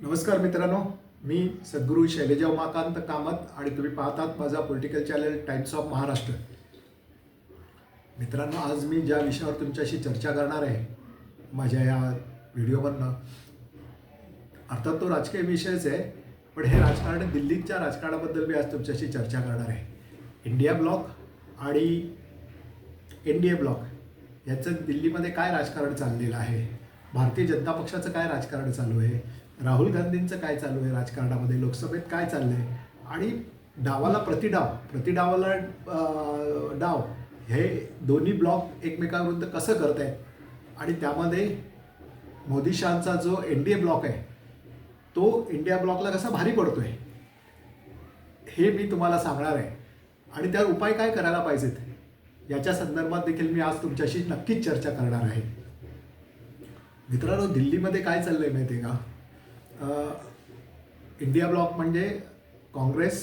नमस्कार मित्रांनो मी सद्गुरू शैलेजा उमाकांत कामत आणि तुम्ही पाहतात माझा political channel Times of Maharashtra मित्रांनो आज मी ज्या विषयावर तुमच्याशी चर्चा करणार आहे माझ्या या व्हिडिओमधनं अर्थात तो राजकीय विषयच आहे पण हे राजकारण दिल्लीच्या राजकारणाबद्दल मी आज तुमच्याशी चर्चा करणार आहे. इंडिया ब्लॉक आणि एन डी ए ब्लॉक याचं दिल्लीमध्ये काय राजकारण चाललेलं आहे? भारतीय जनता पक्षाचं काय राजकारण चालू आहे? राहुल गांधींचं काय चालू आहे राजकारणामध्ये? लोकसभेत काय चाललं आहे आणि डावाला प्रतिडाव प्रतिडावाला डाव हे दोन्ही ब्लॉक एकमेकांविरुद्ध कसं करत आहेत आणि त्यामध्ये मोदी शहांचा जो एन डी ए ब्लॉक आहे तो इंडिया ब्लॉकला कसा भारी पडतो आहे हे मी तुम्हाला सांगणार आहे. आणि त्यावर उपाय काय करायला पाहिजेत? याच्या संदर्भात देखील मी आज तुमच्याशी नक्कीच चर्चा करणार आहे. मित्रांनो दिल्लीमध्ये काय चाललं आहे माहिती आहे का इंडिया ब्लॉक म्हणजे काँग्रेस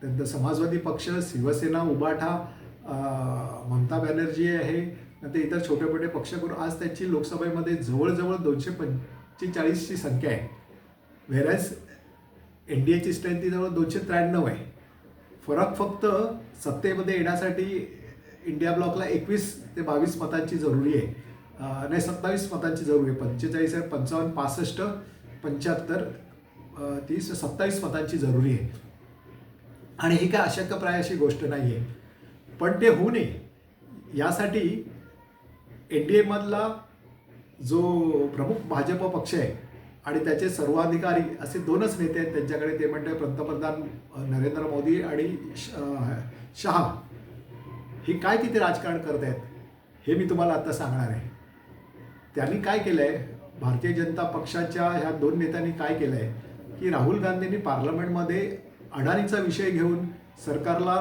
त्यानंतर समाजवादी पक्ष शिवसेना उबाठा ममता बॅनर्जी आहे. नंतर इतर छोटे मोठे पक्ष करून आज त्यांची लोकसभेमध्ये जवळजवळ दोनशे पंचेचाळीसची संख्या आहे. व्हेरॅज एन डी एची स्ट्रेंथ ती जवळ दोनशे त्र्याण्णव आहे. फरक फक्त सत्तेमध्ये येण्यासाठी इंडिया ब्लॉकला एकवीस ते बावीस मतांची जरुरी आहे. नाही सत्तावीस मतांची जरुरी आहे. पंचेचाळीस आहे पंचावन्न पासष्ट पंच्याहत्तर तीस सत्तावीस मतांची जरुरी आहे. आणि ही काय अशक्यप्राय अशी गोष्ट नाही आहे पण ते होऊ नये. यासाठी एन डी एमधला जो प्रमुख भाजप पक्ष आहे आणि त्याचे सर्वाधिकारी असे दोनच नेते आहेत त्यांच्याकडे ते म्हणजे पंतप्रधान नरेंद्र मोदी आणि श- शहा. हे काय तिथे राजकारण करत आहेत हे मी तुम्हाला आता सांगणार आहे. त्यांनी काय केलं आहे भारतीय जनता पक्षाच्या ह्या दोन नेत्यांनी काय केलं आहे की राहुल गांधींनी पार्लमेंटमध्ये अडाणीचा विषय घेऊन सरकारला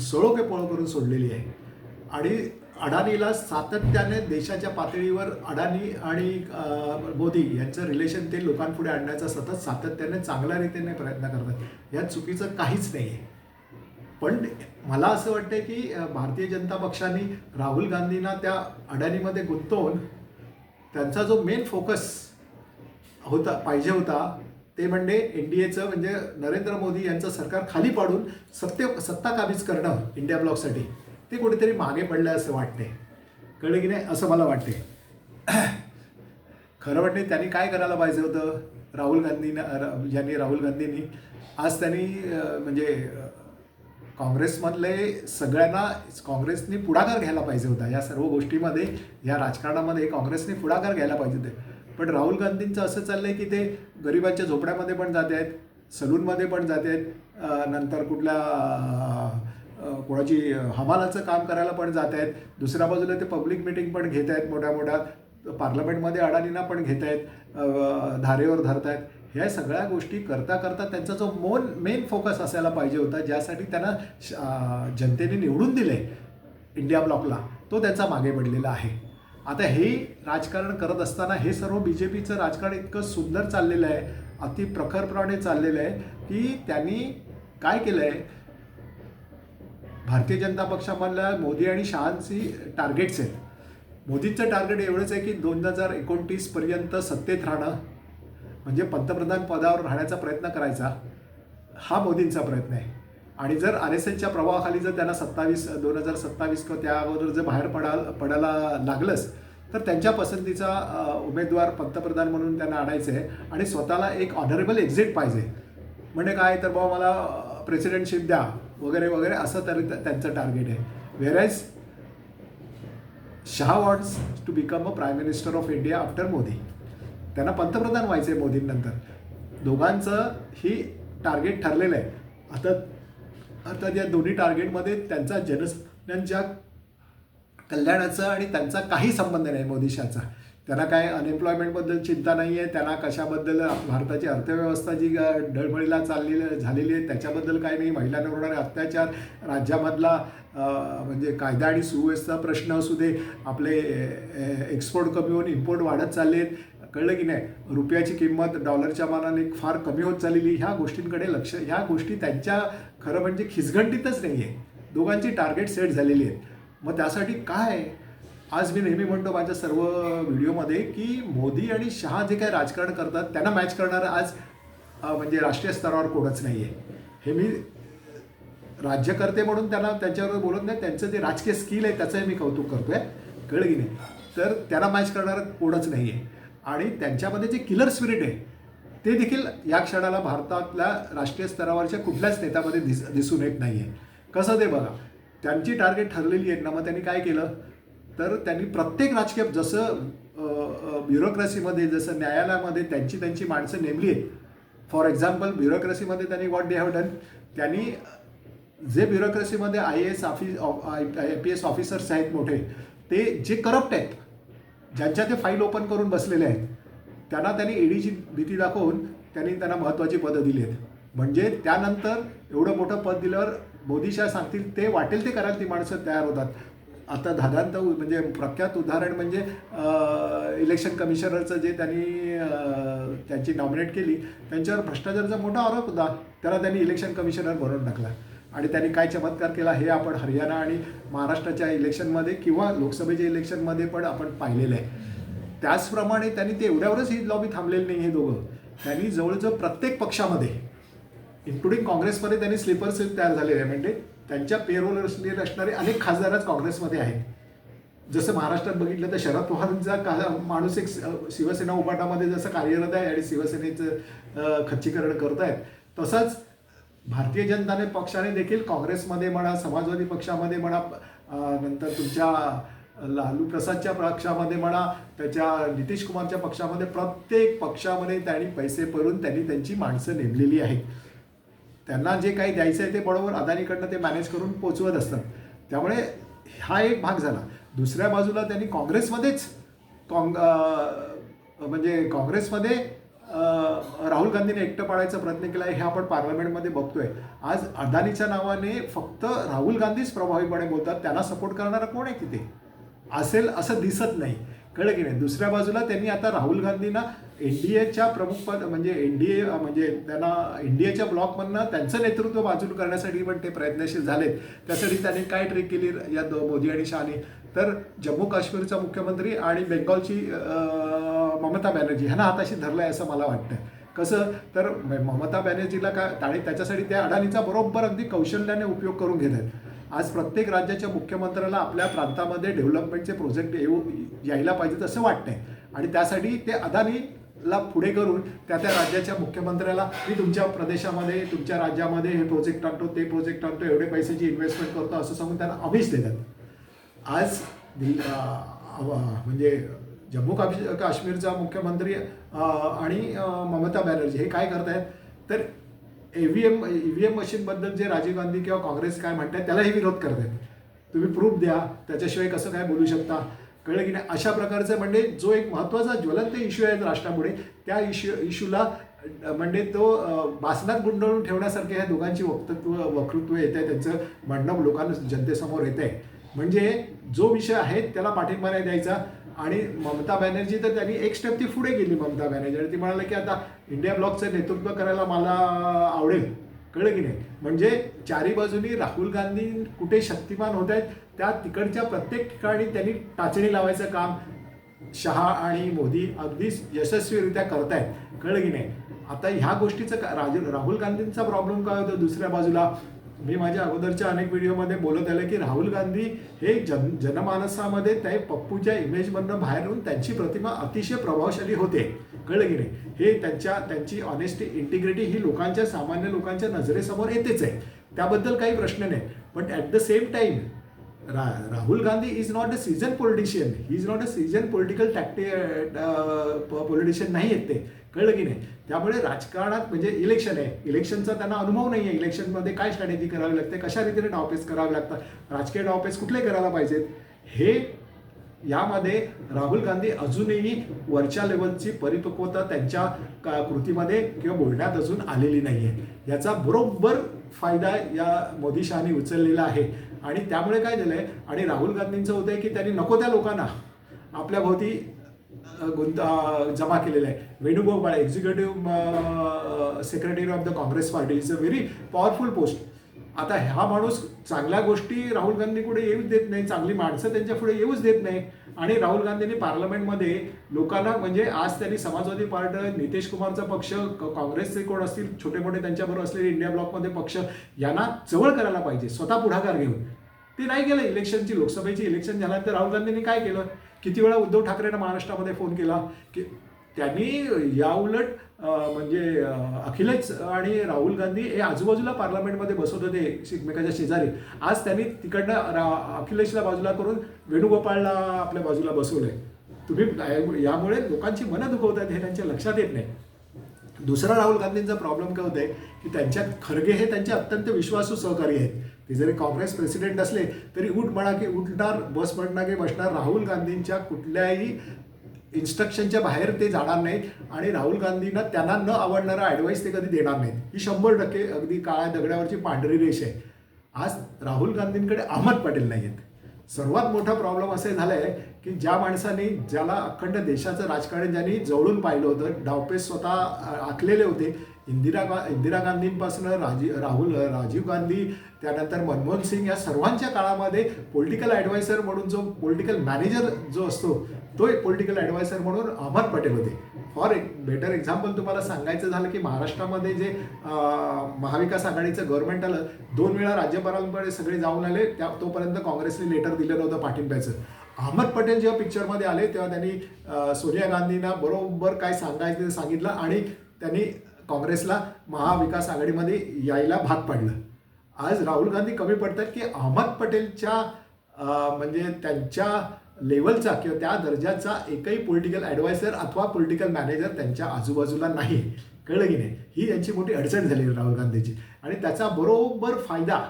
सळोके पळो करून सोडलेली आहे. आणि अडाणीला सातत्याने देशाच्या पातळीवर अडाणी आणि मोदी यांचं रिलेशन ते लोकांपुढे आणण्याचा सतत सातत्याने चांगल्या रीतीने प्रयत्न करतात. यात चुकीचं काहीच नाही आहे पण मला असं वाटतं की भारतीय जनता पक्षाने राहुल गांधींना त्या अडाणीमध्ये गुंतवून त्यांचा जो मेन फोकस होता पाहिजे होता ते म्हणजे एन डी एचं म्हणजे नरेंद्र मोदी यांचं सरकार खाली पाडून सत्य सत्ता काबीज करणं इंडिया ब्लॉकसाठी ते कुठेतरी मागे पडलं असं वाटते कळलं की नाही? असं मला वाटते खरं वाटते त्यांनी काय करायला पाहिजे होतं? राहुल गांधीनं यांनी राहुल गांधींनी आज त्यांनी म्हणजे काँग्रेसमधले सगळ्यांना काँग्रेसने पुढाकार घ्यायला पाहिजे होता. या सर्व गोष्टीमध्ये या राजकारणामध्ये काँग्रेसने पुढाकार घ्यायला पाहिजे होते. पण राहुल गांधींचं असं चाललंय की ते गरिबांच्या झोपड्यामध्ये पण जात आहेत सलूनमध्ये पण जात आहेत नंतर कुठल्या कोणाची हमालाचं काम करायला पण जात आहेत. दुसऱ्या बाजूला ते पब्लिक मिटिंग पण घेत आहेत मोठ्या मोठ्या. पार्लमेंटमध्ये अडाणींना पण घेत आहेत धारेवर धरत आहेत. ह्या सगळ्या गोष्टी करता करता त्यांचा जो मोन मेन फोकस असायला पाहिजे होता ज्यासाठी त्यांना श- जनतेने निवडून दिले इंडिया ब्लॉकला तो त्यांचा मागे पडलेला आहे. आता हे राजकारण करत असताना हे सर्व बी जे पीचं राजकारण इतकं सुंदर चाललेलं आहे अति प्रखरप्रमाणे चाललेलं आहे की त्यांनी काय केलं आहे भारतीय जनता पक्षामधल्या मोदी आणि शहांची टार्गेट्स आहेत. मोदीचं टार्गेट एवढंच आहे की दोन हजार एकोणतीसपर्यंत सत्तेत राहणं म्हणजे पंतप्रधान पदावर राहण्याचा प्रयत्न करायचा हा मोदींचा प्रयत्न आहे. आणि जर आर एस एसच्या प्रभावाखाली जर त्यांना सत्तावीस दोन हजार सत्तावीस किंवा त्या अगोदर जर बाहेर पडा पडायला लागलंच तर त्यांच्या पसंतीचा उमेदवार पंतप्रधान म्हणून त्यांना आणायचं आहे. आणि स्वतःला एक ऑनरेबल एक्झिट पाहिजे. म्हणजे काय तर बाबा मला प्रेसिडेंटशिप द्या वगैरे वगैरे असं तरी त्यांचं टार्गेट आहे. Whereas Shah wants to become a prime minister of India after Modi त्यांना पंतप्रधान व्हायचं आहे मोदींनंतर. दोघांचं ही टार्गेट ठरलेलं आहे. आता अर्थात या दोन्ही टार्गेटमध्ये त्यांचा जनसामान्यांच्या कल्याणाचं आणि त्यांचा काही संबंध नाही मोदीशाचा त्यांना काय अनएम्प्लॉयमेंटबद्दल चिंता नाही आहे त्यांना कशाबद्दल भारताची अर्थव्यवस्था जी डळमळीला चाललेली झालेली आहे त्याच्याबद्दल काही नाही महिलांवर होणारे अत्याचार राज्यामधला म्हणजे कायदा आणि सुव्यवस्था प्रश्न असू दे आपले एक्सपोर्ट कमी होऊन इम्पोर्ट वाढत चालले आहेत कळलं की नाही? रुपयाची किंमत डॉलरच्या मानाने फार कमी होत चाललेली ह्या गोष्टींकडे लक्ष ह्या गोष्टी त्यांच्या खरं म्हणजे खिसगंटीतच नाही आहे दोघांची टार्गेट सेट झालेली आहेत. मग त्यासाठी काय? आज मी नेहमी म्हणतो माझ्या सर्व व्हिडिओमध्ये की मोदी आणि शहा जे काही राजकारण करतात त्यांना मॅच करणारं आज म्हणजे राष्ट्रीय स्तरावर कोणच नाही आहे. हे मी राज्यकर्ते म्हणून त्यांना त्यांच्यावर बोलत नाही त्यांचं जे राजकीय स्किल आहे त्याचंही मी कौतुक करतोय. कळलं की नाही? तर त्यांना मॅच करणारं कोणच नाही आहे. आणि त्यांच्यामध्ये जे किलर स्पिरिट आहे ते देखील या क्षणाला भारतातल्या राष्ट्रीय स्तरावरच्या कुठल्याच नेत्यामध्ये दिस दिसून येत नाही आहे कसं ते बघा त्यांची टार्गेट ठरलेली आहेत ना मग त्यांनी काय केलं? तर त्यांनी प्रत्येक राजकीय जसं ब्युरोक्रेसीमध्ये जसं न्यायालयामध्ये त्यांची त्यांची माणसं नेमली आहेत. फॉर एक्झाम्पल ब्युरोक्रेसीमध्ये त्यांनी वॉट दे हॅव डन त्यांनी जे ब्युरोक्रेसीमध्ये I A S office I P S officers आहेत मोठे ते जे करप्ट आहेत ज्यांच्या ते फाईल ओपन करून बसलेले आहेत त्यांना त्यांनी ईडीची भीती दाखवून त्यांनी त्यांना महत्त्वाची पदं दिली आहेत. म्हणजे त्यानंतर एवढं मोठं पद दिल्यावर मोदीशाह सांगतील ते वाटेल ते करायला ती माणसं तयार होतात. आता धादांत म्हणजे प्रख्यात उदाहरण म्हणजे इलेक्शन कमिशनरचं जे त्यांनी त्यांची नॉमिनेट केली त्यांच्यावर भ्रष्टाचाराचा मोठा आरोप होता. त्याला त्यांनी इलेक्शन कमिशनर बनवून टाकला. आणि त्यांनी काय चमत्कार केला हे आपण हरियाणा आणि महाराष्ट्राच्या इलेक्शनमध्ये किंवा लोकसभेच्या इलेक्शनमध्ये पण आपण पाहिलेलं आहे. त्याचप्रमाणे त्यांनी ते एवढ्यावरच ही लॉबी थांबलेली नाही हे दोघं. त्यांनी जवळजवळ प्रत्येक पक्षामध्ये इन्क्लुडिंग काँग्रेसमध्ये त्यांनी स्लीपर सेल तयार झालेले आहे. म्हणजे त्यांच्या पेरोल असणारे अनेक खासदारच काँग्रेसमध्ये आहेत. जसं महाराष्ट्रात बघितलं तर शरद पवारांचा का माणूस एक शिवसेना उपाटामध्ये जसं कार्यरत आहे आणि शिवसेनेचं खच्चीकरण करत आहेत तसंच भारतीय जनता पक्षाने देखील काँग्रेसमध्ये म्हणा समाजवादी पक्षामध्ये म्हणा नंतर तुमच्या लालू प्रसादच्या पक्षामध्ये म्हणा त्याच्या नितीश कुमारच्या पक्षामध्ये प्रत्येक पक्षामध्ये त्यांनी पैसे भरून त्यांनी त्यांची माणसं नेमलेली आहेत. त्यांना जे काही द्यायचं आहे ते बरोबर अदानीकडनं ते मॅनेज करून पोचवत असतात. त्यामुळे हा एक भाग झाला. दुसऱ्या बाजूला त्यांनी काँग्रेसमध्येच काँग म्हणजे काँग्रेसमध्ये राहुल गांधीने एकटं पाडायचा प्रयत्न केला आहे हे आपण पार्लमेंटमध्ये बघतोय. आज अदानीच्या नावाने फक्त राहुल गांधीच प्रभावीपणे बोलतात त्यांना सपोर्ट करणारा कोण आहे तिथे? असेल असं दिसत नाही. कळलं की नाही? दुसऱ्या बाजूला त्यांनी आता राहुल गांधींना एन डी एच्या प्रमुख पद म्हणजे एन डी ए म्हणजे त्यांना एन डी एच्या ब्लॉकमधनं त्यांचं नेतृत्व बाजूला करण्यासाठी पण ते प्रयत्नशील झालेत. त्यासाठी त्यांनी काय ट्रिक केली या दो मोदी आणि शहाने? तर जम्मू काश्मीरचा मुख्यमंत्री आणि बेंगॉलची ममता बॅनर्जी ह्यांना हाताशी धरलं आहे असं मला वाटतं. कसं? तर ममता बॅनर्जीला काय आणि त्याच्यासाठी त्या अडाणीचा बरोबर अगदी कौशल्याने उपयोग करून घेत आहेत. आज प्रत्येक राज्याच्या मुख्यमंत्र्याला आपल्या प्रांतामध्ये डेव्हलपमेंटचे प्रोजेक्ट येऊ यायला पाहिजेत असं वाटतंय. आणि त्यासाठी ते अदानीला पुढे करून त्या त्या राज्याच्या मुख्यमंत्र्याला मी तुमच्या प्रदेशामध्ये तुमच्या राज्यामध्ये हे प्रोजेक्ट आणतो ते प्रोजेक्ट आणतो एवढे पैशाची इन्व्हेस्टमेंट करतो असं सांगून त्यांना आमिष देतात. आज म्हणजे जम्मू काश्मीर काश्मीरचा मुख्यमंत्री आणि ममता बॅनर्जी हे काय करत आहेत तर E V M E V M मशीनबद्दल जे राजीव गांधी किंवा काँग्रेस काय म्हणतात त्यालाही विरोध करत आहेत तुम्ही प्रूफ द्या त्याच्याशिवाय कसं काय बोलू शकता? कळलं की नाही? अशा प्रकारचं म्हणजे जो एक महत्त्वाचा ज्वलंत इश्यू आहे राष्ट्रामुळे त्या इश्यू इश्यूला म्हणजे तो बासनात गुंडळून ठेवण्यासारखे ह्या दोघांची वक्तत्व वक्तृत्व येत आहे त्यांचं म्हणणं लोकांना जनतेसमोर येत आहे म्हणजे जो विषय आहे त्याला पाठिंबा नाही द्यायचा. आणि ममता बॅनर्जी तर त्यांनी एक स्टेप ती पुढे गेली ममता बॅनर्जी. आणि ती म्हणाले की आता इंडिया ब्लॉकचं नेतृत्व करायला मला आवडेल. कळलं की नाही? म्हणजे चारी बाजूनी राहुल गांधी कुठे शक्तिमान होत आहेत त्या तिकडच्या प्रत्येक ठिकाणी त्यांनी टाचणी लावायचं काम शहा आणि मोदी अगदी यशस्वीरित्या करतायत कळलं की नाही? आता ह्या गोष्टीचं का राज राहुल गांधींचा प्रॉब्लेम काय होतो दुसऱ्या बाजूला? मी माझ्या अगोदरच्या अनेक व्हिडिओमध्ये बोलत आलं की राहुल गांधी हे जन जनमानसामध्ये त्या पप्पूच्या इमेजमधनं बाहेर येऊन त्यांची प्रतिमा अतिशय प्रभावशाली होते. कळलं की नाही? हे त्यांच्या त्यांची ऑनेस्टी इंटिग्रिटी ही लोकांच्या सामान्य लोकांच्या नजरेसमोर येतेच आहे. त्याबद्दल काही प्रश्न नाही. पण ॲट द सेम टाईम रा Rahul Gandhi is not a season politician he is not a season political tactic politician नाही आहेत ते. कळलं की नाही? त्यामुळे राजकारणात म्हणजे इलेक्शन आहे. इलेक्शनचा त्यांना अनुभव नाही आहे इलेक्शनमध्ये काय स्ट्रॅटेजी करावी लागते? कशा रीतीने डावपेच करावे लागतात राजकीय डावपेच कुठले करायला पाहिजेत? हे यामध्ये राहुल गांधी अजूनही वरच्या लेवलची परिपक्वता त्यांच्या का कृतीमध्ये किंवा बोलण्यात अजून आलेली नाही आहे याचा बरोबर फायदा या मोदी शहाने उचललेला आहे. आणि त्यामुळे काय झालंय? आणि राहुल गांधींचं होतं आहे की त्यांनी नको त्या लोकांना. आपल्या भोवती गुंत जमा केलेलं आहे. Venugopal executive secretary of the Congress party is a very powerful post आता ह्या माणूस चांगल्या गोष्टी राहुल गांधी पुढे येऊच देत नाही. चांगली माणसं त्यांच्या पुढे येऊच देत नाही. आणि राहुल गांधींनी पार्लमेंटमध्ये लोकांना म्हणजे आज त्यांनी समाजवादी पार्टी नितेश कुमारचा पक्ष काँग्रेसचे कोण असतील छोटे मोठे त्यांच्याबरोबर असलेले इंडिया ब्लॉकमध्ये पक्ष यांना जवळ करायला पाहिजे. स्वतः पुढाकार घेऊन. ते नाही केलं इलेक्शनची लोकसभेची इलेक्शन झाल्यानंतर राहुल गांधींनी काय केलं? किती वेळा उद्धव ठाकरेंना महाराष्ट्रामध्ये फोन केला की त्यांनी याउलट म्हणजे अखिलेश आणि राहुल गांधी हे आजूबाजूला पार्लमेंटमध्ये बसवत होते एकमेकाच्या शेजारी. आज त्यांनी तिकडनं रा- अखिलेशला बाजूला करून वेणुगोपाळला आपल्या बाजूला बसवलंय. तुम्ही यामुळे लोकांची मनं दुखवतात हे त्यांच्या लक्षात येत नाही. दुसरा राहुल गांधींचा प्रॉब्लेम काय होतंय की त्यांच्यात खरगे हे त्यांचे अत्यंत विश्वासू सहकारी आहेत. ते जरी काँग्रेस प्रेसिडेंट असले तरी उठ म्हणा की उठणार बस म्हणणार की बसणार राहुल गांधींच्या कुठल्याही इन्स्ट्रक्शनच्या बाहेर ते जाणार नाहीत आणि राहुल गांधींना त्यांना न आवडणारा ॲडवाईस ते कधी देणार नाहीत. ही शंभर टक्के अगदी काळ्या दगडावरची पांढरी रेष आहे. आज राहुल गांधींकडे अहमद पटेल नाही आहेत सर्वात मोठा प्रॉब्लेम असे झालाय की ज्या माणसाने ज्याला अखंड देशाचं राजकारण ज्यांनी जवळून पाहिलं होतं डावपेस स्वतः आखलेले होते इंदिरा गा इंदिरा गांधींपासून राजी राहुल राजीव गांधी त्यानंतर मनमोहन सिंग या सर्वांच्या काळामध्ये पॉलिटिकल ॲडवायसर म्हणून जो पॉलिटिकल मॅनेजर जो असतो तो एक पॉलिटिकल ॲडवायसर म्हणून अहमद पटेल होते. फॉर एक बेटर एक्झाम्पल तुम्हाला सांगायचं झालं की महाराष्ट्रामध्ये जे महाविकास आघाडीचं गव्हर्नमेंट आलं दोन वेळा राज्यपालांकडे सगळे जाऊन आले त्या तोपर्यंत काँग्रेसने लेटर दिलं नव्हतं पाठिंब्याचं. अहमद पटेल जेव्हा पिक्चरमध्ये आले तेव्हा त्यांनी सोनिया गांधींना बरोबर काय सांगायचं ते सांगितलं आणि त्यांनी काँग्रेसला महाविकास आघाडीमध्ये यायला भाग पाडलं. आज राहुल गांधी कमी पडतात की अहमद पटेलच्या म्हणजे त्यांच्या लेवलचा किंवा त्या दर्जाचा एकही पॉलिटिकल ॲडवायझर अथवा पॉलिटिकल मॅनेजर त्यांच्या आजूबाजूला नाही. कळलं की नाही? ही त्यांची मोठी अडचण झाली राहुल गांधीची. आणि त्याचा बरोबर फायदा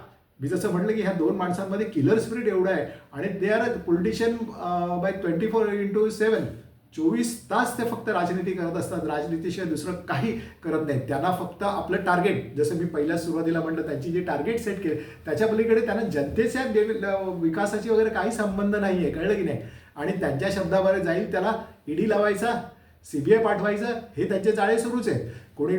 मी जसं म्हटलं की ह्या दोन माणसांमध्ये किलर स्पिरिट एवढं आहे आणि they are politician by twenty four into seven चोवीस तास ते फक्त राजनीती करत असतात. राजनीतीशिवाय दुसरं काही करत नाहीत. त्यांना फक्त आपलं टार्गेट जसं मी पहिल्या सुरुवातीला म्हटलं त्यांची जी टार्गेट सेट केले त्याच्या पलीकडे त्यांना जनतेच्या विकासाची वगैरे काही संबंध नाही आहे कळलं की नाही? आणि त्यांच्या शब्दाबाहेर जाईल त्याला ईडी लावायचा सीबीआय पाठवायचं हे त्यांचे जाळे सुरूच आहेत. कोणी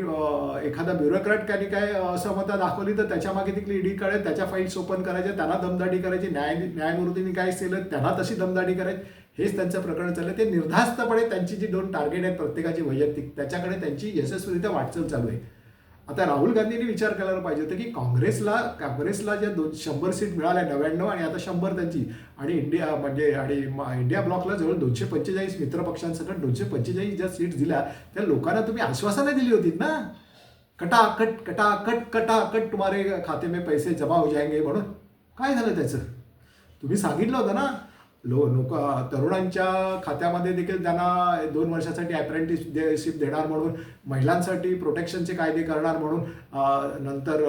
एखादा ब्युरोक्रॅट काही काय असमता दाखवली तर त्याच्यामागे तिकडे ईडी कळेल त्याच्या फाईल्स ओपन करायच्या त्यांना दमदाटी करायची न्याय न्यायमूर्तींनी काय केलं त्यांना तशी दमदाटी करायची. हेच त्यांचं प्रकरण चाललं ते निर्धास्तपणे त्यांची जी दोन टार्गेट आहेत प्रत्येकाची वैयक्तिक त्याच्याकडे त्यांची यशस्वीरित्या वाटचाल चालू आहे. आता राहुल गांधींनी विचार करायला पाहिजे होतं की काँग्रेसला काँग्रेसला ज्या दोन शंभर सीट मिळाल्या नव्याण्णव आणि आता शंभर त्यांची आणि इंडिया म्हणजे आणि इंडिया ब्लॉकला जवळ दोनशे पंचेचाळीस मित्रपक्षांसकट दोनशे पंचेचाळीस ज्या सीट दिल्या त्या लोकांना तुम्ही आश्वासनं दिली होती ना? कटाकट कटाकट कटाकट तुम्हारे खाते में पैसे जमा हो जाएंगे म्हणून. काय झालं त्याचं? तुम्ही सांगितलं होतं ना? लो लोक तरुणांच्या खात्यामध्ये देखील त्यांना दोन वर्षासाठी अप्रेंटिसशिप देणार म्हणून महिलांसाठी प्रोटेक्शनचे कायदे करणार म्हणून नंतर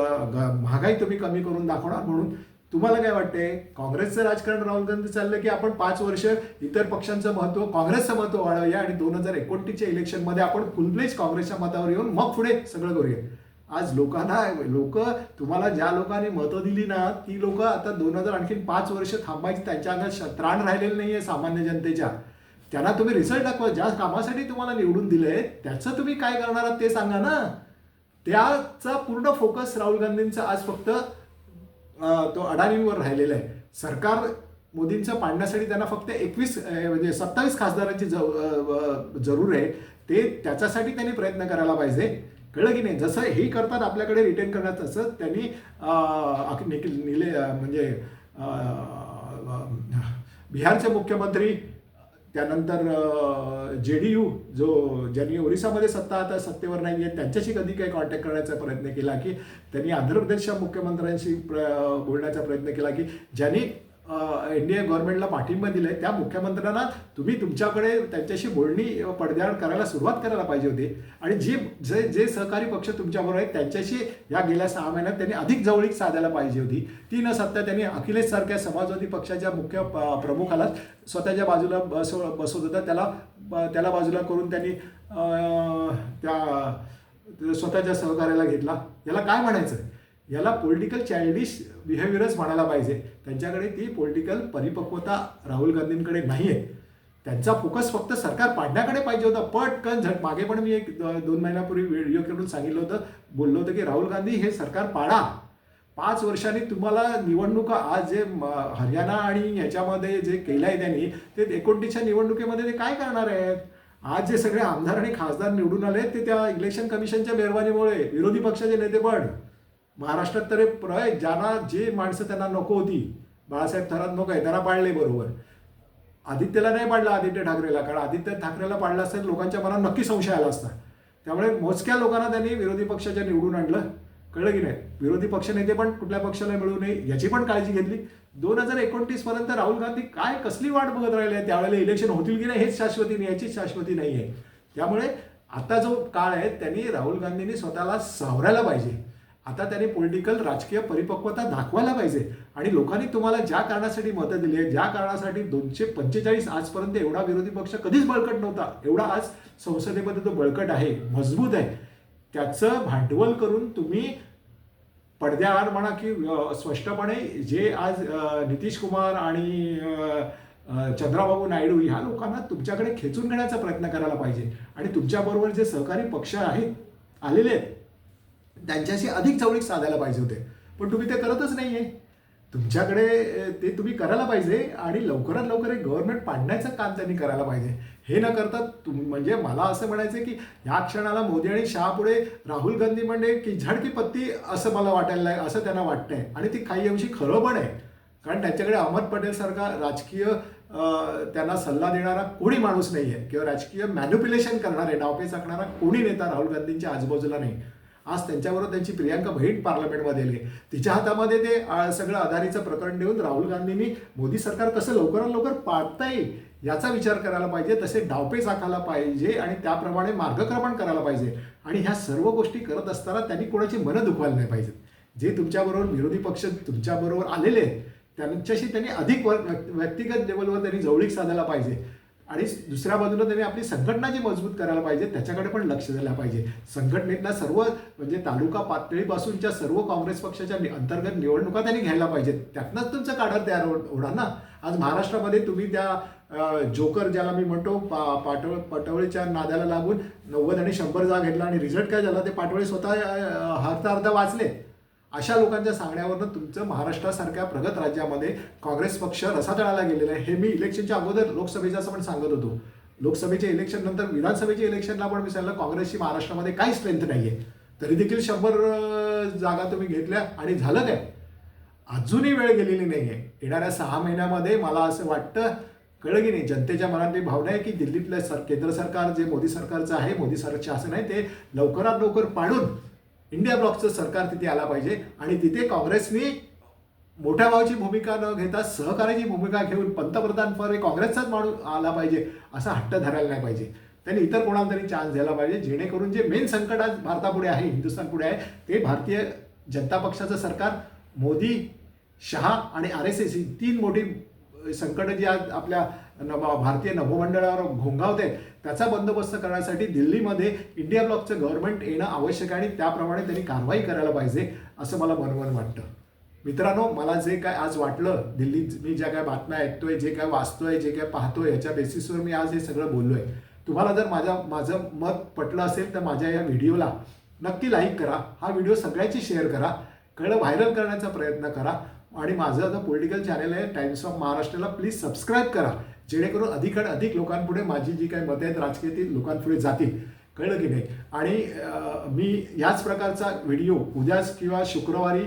महागाई तुम्ही कमी करून दाखवणार म्हणून तुम्हाला काय वाटते? काँग्रेसचं राजकारण राहुल गांधी चाललं की आपण पाच वर्ष इतर पक्षांचं महत्त्व काँग्रेसचं महत्त्व वाढवूया आणि दोन हजार एकोणतीसच्या इलेक्शनमध्ये आपण फुलप्लेज काँग्रेसच्या मतावर येऊन मग पुढे सगळं करूया. आज लोकांना लोक तुम्हाला ज्या लोकांनी मतं दिली ना ती लोक आता दोन हजार आणखीन पाच वर्ष थांबायची त्यांच्या अंगात त्राण राहिलेलं नाहीये सामान्य जनतेच्या. त्यांना तुम्ही रिझल्ट दाखवा ज्या कामासाठी तुम्हाला निवडून दिले त्याचं तुम्ही काय करणार आहात ते सांगा ना. त्याचा पूर्ण फोकस राहुल गांधींचा आज फक्त तो अडाणींवर राहिलेला आहे. सरकार मोदींचं पाडण्यासाठी त्यांना फक्त एकवीस म्हणजे सत्तावीस खासदारांची जरूर आहे. ते त्याच्यासाठी त्यांनी प्रयत्न करायला पाहिजे. कळलं की नाही? जसं हे करतात आपल्याकडे रिटर्न करण्यात तसं त्यांनी निखिल निले म्हणजे बिहारचे मुख्यमंत्री त्यानंतर जे डी यू जो ज्यांनी ओरिसामध्ये सत्ता आता सत्तेवर नाही आहे त्यांच्याशी कधी काही कॉन्टॅक्ट करण्याचा प्रयत्न केला की त्यांनी आंध्र प्रदेशच्या मुख्यमंत्र्यांशी प्र- बोलण्याचा प्रयत्न केला की ज्यांनी इंडिया गव्हर्नमेंटला पाठिंबा दिलाय. त्या मुख्यमंत्र्यांना तुम्ही तुमच्याकडे त्यांच्याशी बोलणी अ, पडद्याआड करायला सुरुवात करायला पाहिजे होती. आणि जे जे जे सहकारी पक्ष तुमच्याबरोबर आहेत त्यांच्याशी या गेल्या सहा महिन्यात त्यांनी अधिक जवळीक साधायला पाहिजे होती. ती न सत्ता त्यांनी अखिलेश सारख्या समाजवादी पक्षाच्या मुख्य प्रमुखाला स्वतःच्या बाजूला बसव बसवत होता त्याला त्याला बाजूला करून त्यांनी त्या स्वतःच्या सहकार्याला घेतला. याला काय म्हणायचं याला पॉलिटिकल चाइल्डिश बिहेवियरच म्हणायला पाहिजे. त्यांच्याकडे ती पॉलिटिकल परिपक्वता राहुल गांधींकडे नाही आहे त्यांचा फोकस फक्त सरकार पाडण्याकडे पाहिजे होता. पटकन झट मागे पण मी एक दोन महिन्यापूर्वी व्हिडिओ करून सांगितलं होतं. बोललो होतं की राहुल गांधी हे सरकार पाडा. पाच वर्षांनी तुम्हाला निवडणुका आज जे हरियाणा आणि ह्याच्यामध्ये जे केलं आहे त्यांनी ते एकोणतीसच्या निवडणुकीमध्ये ते काय करणार आहेत? आज जे सगळे आमदार आणि खासदार निवडून आले ते त्या इलेक्शन कमिशनच्या मेहरबानीमुळे विरोधी पक्षाचे नेते पण. महाराष्ट्रात तर प्र ज्यांना जे माणसं त्यांना नको होती बाळासाहेब थरात नको आहे त्यांना पाळले बरोबर. आदित्यला नाही पाडला आदित्य ठाकरेला कारण आदित्य ठाकरेला पाडला असेल लोकांच्या मनात नक्की संशय आला असता. त्यामुळे मोजक्या लोकांना त्यांनी विरोधी पक्षाच्या निवडून आणलं. कळलं की नाही? विरोधी पक्षनेते पण कुठल्या पक्षाला मिळू नये याची पण काळजी घेतली. दोन हजार एकोणतीस पर्यंत राहुल गांधी काय कसली वाट बघत राहिले त्यावेळेला इलेक्शन होतील की नाही हेच शाश्वती नाही याचीच शाश्वती नाही आहे. त्यामुळे आता जो काळ आहे त्यांनी राहुल गांधींनी स्वतःला सावरायला पाहिजे. आता त्याने पॉलिटिकल राजकीय परिपक्वता दाखवायला पाहिजे. आणि लोकांनी तुम्हाला ज्या कारणासाठी मतं दिली आहे ज्या कारणासाठी दोनशे पंचेचाळीस आजपर्यंत एवढा विरोधी पक्ष कधीच बळकट नव्हता. एवढा आज संसदेमध्ये तो बळकट आहे मजबूत आहे. त्याचं भांडवल करून तुम्ही पडद्याआड म्हणा की स्पष्टपणे जे आज नितीश कुमार आणि चंद्राबाबू नायडू ह्या लोकांना तुमच्याकडे खेचून घेण्याचा प्रयत्न करायला पाहिजे. आणि तुमच्याबरोबर जे सहकारी पक्ष आहेत आलेले आहेत त्यांच्याशी अधिक चवळीक साधायला पाहिजे होते. पण तुम्ही ते करतच नाहीये. तुमच्याकडे ते तुम्ही करायला पाहिजे आणि लवकरात लवकर एक गव्हर्नमेंट पाडण्याचं काम त्यांनी करायला पाहिजे. हे न करता तुम म्हणजे मला असं म्हणायचं की ह्या क्षणाला मोदी आणि शहा पुढे राहुल गांधी म्हणजे की झाडकी पत्ती असं मला वाटायला आहे असं त्यांना वाटतंय. आणि ती काही अंशी खरं पण आहे. कारण त्यांच्याकडे अहमद पटेलसारखा राजकीय त्यांना सल्ला देणारा कोणी माणूस नाही आहे किंवा राजकीय मॅन्युप्युलेशन करणारे डावपेच आखणारा कोणी नेता राहुल गांधींच्या आजूबाजूला नाही. आज त्यांच्याबरोबर त्यांची प्रियांका बहीण पार्लमेंटमध्ये आली. तिच्या हातामध्ये ते सगळं आधारीचं प्रकरण देऊन राहुल गांधींनी मोदी सरकार कसं लवकरात लवकर पाडता येईल याचा विचार करायला पाहिजे तसे डावपेच आखायला पाहिजे आणि त्याप्रमाणे मार्गक्रमण करायला पाहिजे. आणि ह्या सर्व गोष्टी करत असताना त्यांनी कोणाची मनं दुखवायला नाही पाहिजेत. जे तुमच्याबरोबर विरोधी पक्ष तुमच्याबरोबर आलेले आहेत त्यांच्याशी त्यांनी अधिक वर- व्यक्तिगत लेवलवर त्यांनी जवळीक साधायला पाहिजे. आणि दुसऱ्या बाजूला त्यांनी आपली संघटना जी मजबूत करायला पाहिजे त्याच्याकडे पण लक्ष द्यायला पाहिजे. संघटनेतल्या सर्व म्हणजे तालुका पातळीपासूनच्या सर्व काँग्रेस पक्षाच्या अंतर्गत निवडणुका त्यांनी घ्यायला पाहिजेत. त्यातनंच तुमचं काढत तयार हो-, होणार ना? आज महाराष्ट्रामध्ये तुम्ही त्या जोकर ज्याला मी म्हणतो पा पाटव पाटवळीच्या नाद्याला लागून नव्वद आणि शंभर जाग घेतला आणि रिझल्ट काय झाला ते पाटवळी स्वतः हरता अर्धा अर्धा वाचले. अशा लोकांच्या सांगण्यावरनं तुमचं महाराष्ट्रासारख्या प्रगत राज्यामध्ये काँग्रेस पक्ष रसातळाला गेलेला आहे. हे मी इलेक्शनच्या अगोदर लोकसभेचं असं पण सांगत होतो. लोकसभेच्या इलेक्शन नंतर विधानसभेच्या इलेक्शनला पण मी सांगितलं काँग्रेसची महाराष्ट्रामध्ये काही स्ट्रेंथ नाही आहे तरी देखील शंभर जागा तुम्ही घेतल्या आणि झालं काय? अजूनही वेळ गेलेली नाही आहे येणाऱ्या सहा महिन्यामध्ये मला असं वाटतं कळलं की नाही? जनतेच्या मनातली भावना आहे की दिल्लीतलं सर केंद्र सरकार जे मोदी सरकारचं आहे मोदी सर शासन आहे ते लवकरात लवकर पाडून इंडिया ब्लॉकचं सरकार तिथे आला पाहिजे. आणि तिथे काँग्रेसने मोठ्या भावाची भूमिका न घेता सहकार्याची भूमिका घेऊन पंतप्रधान पद हे काँग्रेसचाच माणूस आला पाहिजे असा हट्ट धरायला नाही पाहिजे. त्यांनी इतर कोणाला तरी चान्स द्यायला पाहिजे जेणेकरून जे मेन संकट आज भारतापुढे आहे हिंदुस्थान पुढे आहे ते भारतीय जनता पक्षाचं सरकार मोदी शहा आणि आर एस एस ही तीन मोठी संकटं जी आज आपल्या भारतीय नभोमंडळावर घोंगावते त्याचा बंदोबस्त करण्यासाठी दिल्लीमध्ये इंडिया ब्लॉकचं गव्हर्नमेंट येणं आवश्यक आहे आणि त्याप्रमाणे त्यांनी कारवाई करायला पाहिजे असं मला मनवून वाटतं. मित्रांनो मला जे काय आज वाटलं दिल्लीत मी ज्या काय बातम्या ऐकतोय जे काय वाचतोय जे काय पाहतोय याच्या बेसिसवर मी आज हे सगळं बोललोय. तुम्हाला जर माझ्या माझं मत पटलं असेल तर माझ्या या व्हिडिओला नक्की लाईक करा. हा व्हिडिओ सगळ्याची शेअर करा. कळलं व्हायरल करण्याचा प्रयत्न करा. आणि माझं जो पॉलिटिकल चॅनल आहे टाइम्स ऑफ महाराष्ट्राला प्लीज सबस्क्राईब करा. जेणेकरून अधिक आणि अधिक लोकांपुढे माझी जी काही मतं आहेत राजकीय ती लोकांपुढे जातील. कळलं की नाही? आणि मी याच प्रकारचा व्हिडिओ उद्याच किंवा शुक्रवारी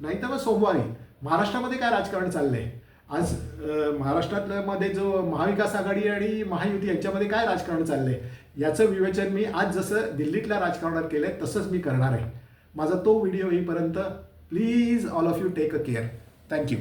नाही तर मग सोमवारी महाराष्ट्रामध्ये काय राजकारण चाललंय? आज महाराष्ट्रातल्यामध्ये जो महाविकास आघाडी आणि महायुती यांच्यामध्ये काय राजकारण चाललंय? याचं विवेचन मी आज जसं दिल्लीतल्या राजकारणात केलंय तसंच मी करणार आहे. माझा तो व्हिडिओ येईपर्यंत please all of you take a care. Thank you.